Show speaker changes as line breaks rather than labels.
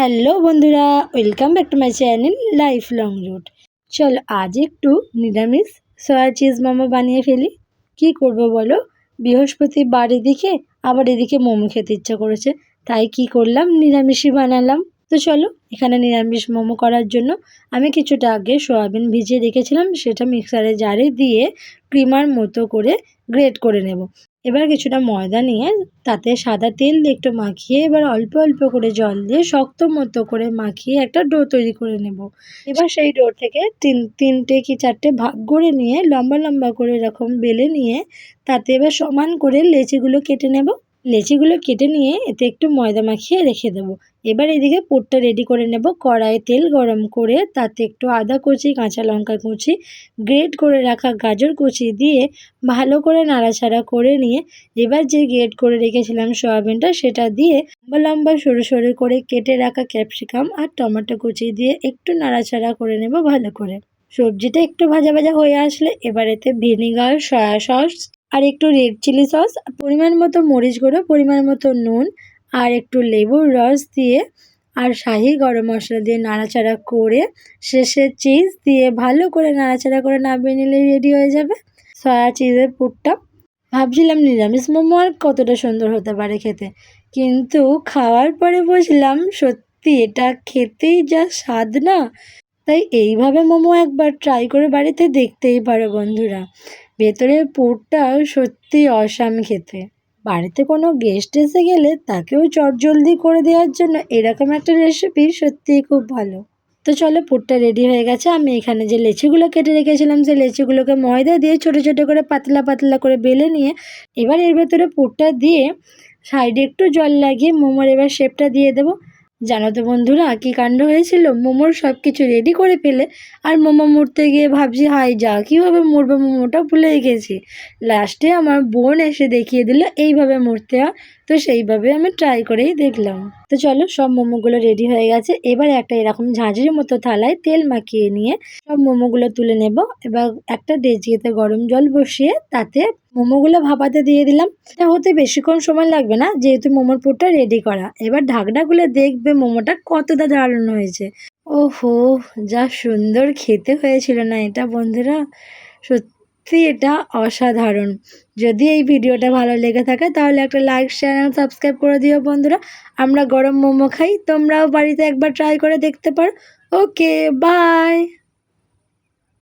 Hello বন্ধুরা welcome back to my channel life long route চল, আজ একটু নিরামিষ সয়া চিজ মোমো বানিয়ে ফেলি। কি করব বলো? বৃহস্পতিবার এদিকে আবার এদিকে মোমো খেতে ইচ্ছা করেছে, তাই কি করলাম? নিরামিষই বানালাম। তো চলো, এখানে নিরামিষ মোমো করার জন্য আমি কিছুটা আগে সয়াবিন ভিজিয়ে রেখেছিলাম, সেটা মিক্সারে জারে দিয়ে ক্রিমার মতো করে গ্রেট করে নেব। এবার কিছুটা ময়দা নিয়ে তাতে সাদা তেল দিয়ে একটু মাখিয়ে এবার অল্প অল্প করে জল দিয়ে শক্ত মতো করে মাখিয়ে একটা ডো তৈরি করে নেব। এবার সেই ডো থেকে তিন, তিনটে কি চারটে ভাগ করে নিয়ে লম্বা লম্বা করে এরকম বেলে নিয়ে তাতে এবার সমান করে লেচিগুলো কেটে নেব। লেচিগুলো কেটে নিয়ে এতে একটু ময়দা মাখিয়ে রেখে দেবো। এবার এদিকে পুরটা রেডি করে নেব। কড়াইয়ে তেল গরম করে তাতে একটু আদা কুচি, কাঁচা লঙ্কা কুচি গ্রেট করে রাখা গাজর কুচি দিয়ে ভালো করে নাড়াচাড়া করে নিয়ে এবার যে গ্রেট করে রেখেছিলাম সয়াবিনটা সেটা দিয়ে লম্বা লম্বা সরু সরু করে কেটে রাখা ক্যাপসিকাম আর টমেটো কুচি দিয়ে একটু নাড়াচাড়া করে নেব ভালো করে। সবজিটা একটু ভাজা ভাজা হয়ে আসলে এবার এতে ভিনিগার সয়া সস আর একটু রেড চিলি সস পরিমাণ মতো মরিচ গুঁড়ো, পরিমাণ মতো নুন, আর একটু লেবুর রস দিয়ে, আর শাহি গরম মশলা দিয়ে নাড়াচাড়া করে, শেষে চিজ দিয়ে ভালো করে নাড়াচাড়া করে নামিয়ে নিলে রেডি হয়ে যাবে। সয়া চিজের পুরটা। ভাবছিলাম নিরামিষ মোমো আর কতটা সুন্দর হতে পারে খেতে, কিন্তু খাওয়ার পরে বুঝলাম সত্যি এটা খেতেই যা স্বাদ না। তাই এইভাবে মোমো একবার ট্রাই করে বাড়িতে দেখতেই পারো বন্ধুরা। ভেতরের পুরটা সত্যি অসাম খেতে। বাড়িতে কোনো গেস্ট এসে গেলে তাকেও চটজলদি করে দেওয়ার জন্য এরকম একটা রেসিপি সত্যিই খুব ভালো। তো চলো, পুরটা রেডি হয়ে গেছে। আমি এখানে যে লেচিগুলো কেটে রেখেছিলাম, সেই লেচিগুলোকে ময়দা দিয়ে ছোট ছোট করে পাতলা পাতলা করে বেলে নিয়ে এবার এর ভেতরে পুরটা দিয়ে সাইডে একটু জল লাগিয়ে মোমোর এবার শেপটা দিয়ে দেবো। জানো তো বন্ধুরা, কী কাণ্ড হয়েছিল? মোমোর সব কিছু রেডি করে ফেলে আর মোমো মুড়তে গিয়ে ভাবছি হাই যা, কীভাবে মরবে মোমোটা ভুলেই গেছি। লাস্টে আমার বোন এসে দেখিয়ে দিল, এইভাবে মরতে হয়। তো সেইভাবে আমি ট্রাই করেই দেখলাম। তো চলো সব মোমোগুলো রেডি হয়ে গেছে। এবার একটা এরকম ঝাঁঝির মতো থালায় তেল মাখিয়ে নিয়ে সব মোমোগুলো তুলে নেব। এবার একটা ডেজিতে গরম জল বসিয়ে তাতে মোমোগুলো ভাপাতে দিয়ে দিলাম। এটা হতে বেশিক্ষণ সময় লাগবে না, যেহেতু মোমোর পুরটা রেডি করা। এবার ঢাকনাগুলো দেখবে মোমোটা কতটা দারুণ হয়েছে। ওহো, যা সুন্দর খেতে হয়েছিল না এটা বন্ধুরা। সত্যি এটা অসাধারণ। যদি এই ভিডিওটা ভালো লেগে থাকে, তাহলে একটা লাইক শেয়ার এবং সাবস্ক্রাইব করে দিও বন্ধুরা। আমরা গরম মোমো খাই, তোমরাও বাড়িতে একবার ট্রাই করে দেখতে পারো। Okay bye